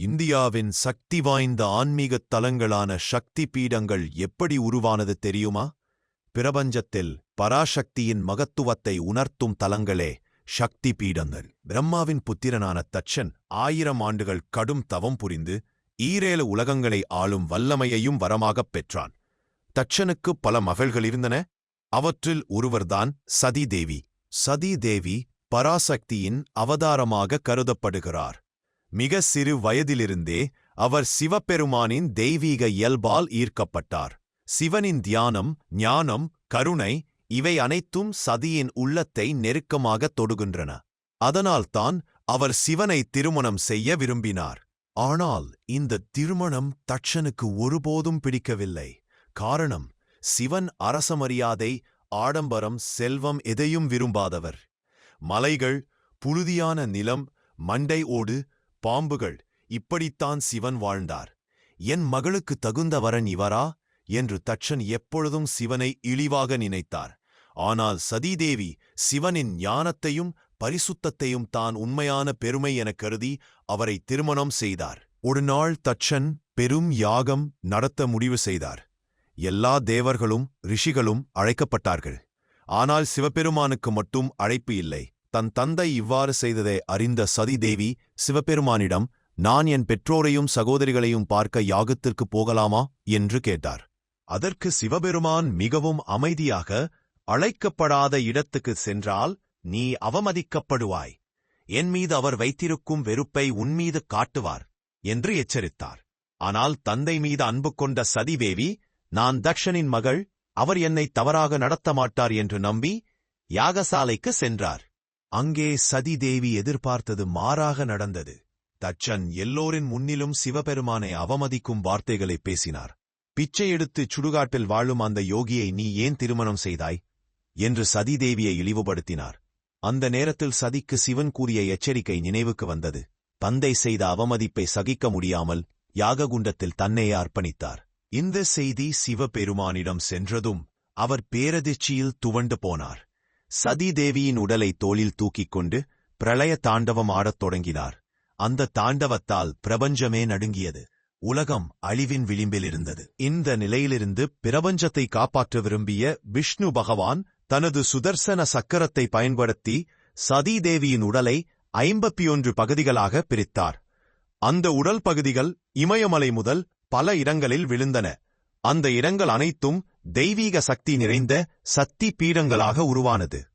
இந்தியாவின் சக்தி வாய்ந்த ஆன்மீகத் தலங்களான சக்தி பீடங்கள் எப்படி உருவானது தெரியுமா? பிரபஞ்சத்தில் பராசக்தியின் மகத்துவத்தை உணர்த்தும் தலங்களே சக்தி பீடங்கள் பிரம்மாவின் புத்திரனான தட்சன் ஆயிரம் ஆண்டுகள் கடும் தவம் புரிந்து ஈரேழு உலகங்களை ஆளும் வல்லமையையும் வரமாகப் பெற்றான். தச்சனுக்கு பல மகள்கள் இருந்தன. அவற்றில் ஒருவர்தான் சதிதேவி. சதிதேவி பராசக்தியின் அவதாரமாக கருதப்படுகிறார். மிக சிறு வயதிலிருந்தே அவர் சிவபெருமானின் தெய்வீக இயல்பால் ஈர்க்கப்பட்டார். சிவனின் தியானம் ஞானம் கருணை இவை அனைத்தும் சதியின் உள்ளத்தை நெருக்கமாக தொடுகின்றன. அதனால்தான் அவர் சிவனை திருமணம் செய்ய விரும்பினார். ஆனால் இந்த திருமணம் தட்சனுக்கு ஒருபோதும் பிடிக்கவில்லை. காரணம் சிவன் அரசமரியாதை ஆடம்பரம் செல்வம் எதையும் விரும்பாதவர். மலைகள் புழுதியான நிலம் மண்டை ஓடு பாம்புகள் இப்படித்தான் சிவன் வாழ்ந்தார். என் மகளுக்கு தகுந்த வரன் இவரா? என்று தட்சன் எப்பொழுதும் சிவனை இழிவாக நினைத்தார். ஆனால் சதீதேவி சிவனின் ஞானத்தையும் பரிசுத்தத்தையும் தான் உண்மையான பெருமை எனக் கருதி அவரை திருமணம் செய்தார். ஒரு நாள் தட்சன் பெரும் யாகம் நடத்த முடிவு செய்தார். எல்லா தேவர்களும் ரிஷிகளும் அழைக்கப்பட்டார்கள். ஆனால் சிவபெருமானுக்கு மட்டும் அழைப்பு இல்லை. தன் தந்தை இவ்வாறு செய்ததை அறிந்த சதிதேவி சிவபெருமானிடம் நான் என் பெற்றோரையும் சகோதரிகளையும் பார்க்க யாகத்திற்கு போகலாமா? என்று கேட்டார். அதற்கு சிவபெருமான் மிகவும் அமைதியாக அழைக்கப்படாத இடத்துக்கு சென்றால் நீ அவமதிக்கப்படுவாய். என் மீது அவர் வைத்திருக்கும் வெறுப்பை உன்மீது காட்டுவார் என்று எச்சரித்தார். ஆனால் தந்தை மீது அன்பு கொண்ட சதிவேவி நான் தக்ஷனின் மகள் அவர் என்னை தவறாக நடத்த மாட்டார் என்று நம்பி யாகசாலைக்கு சென்றார். அங்கே சதி தேவி எதிர்பார்த்தது மாறாக நடந்தது. தச்சன் எல்லோரின் முன்னிலும் சிவபெருமானை அவமதிக்கும் வார்த்தைகளை பேசினார். பிச்சை எடுத்து சுடுகாட்டில் வாழும் அந்த யோகியை நீ ஏன் திருமணம் செய்தாய்? என்று சதிதேவியை இழிவுபடுத்தினார். அந்த நேரத்தில் சதிக்கு சிவன் கூறிய எச்சரிக்கை நினைவுக்கு வந்தது. தந்தை செய்த அவமதிப்பை சகிக்க முடியாமல் யாககுண்டத்தில் தன்னையே அர்ப்பணித்தார். இந்த செய்தி சிவபெருமானிடம் சென்றதும் அவர் பேரதிர்ச்சியில் துவண்டு போனார். சதிதேவியின் உடலை தோளில் தூக்கிக் கொண்டு பிரளய தாண்டவம் ஆடத் தொடங்கினார். அந்த தாண்டவத்தால் பிரபஞ்சமே நடுங்கியது. உலகம் அழிவின் விளிம்பில் இருந்தது. இந்த நிலையிலிருந்து பிரபஞ்சத்தை காப்பாற்ற விரும்பிய விஷ்ணு பகவான் தனது சுதர்சன சக்கரத்தை பயன்படுத்தி சதீதேவியின் உடலை ஐம்பத்தியொன்று பகுதிகளாக பிரித்தார். அந்த உடல் பகுதிகள் இமயமலை முதல் பல இடங்களில் விழுந்தன. அந்த இடங்கள் அனைத்தும் தெய்வீக சக்தி நிறைந்த சக்தி பீடங்களாக உருவானது.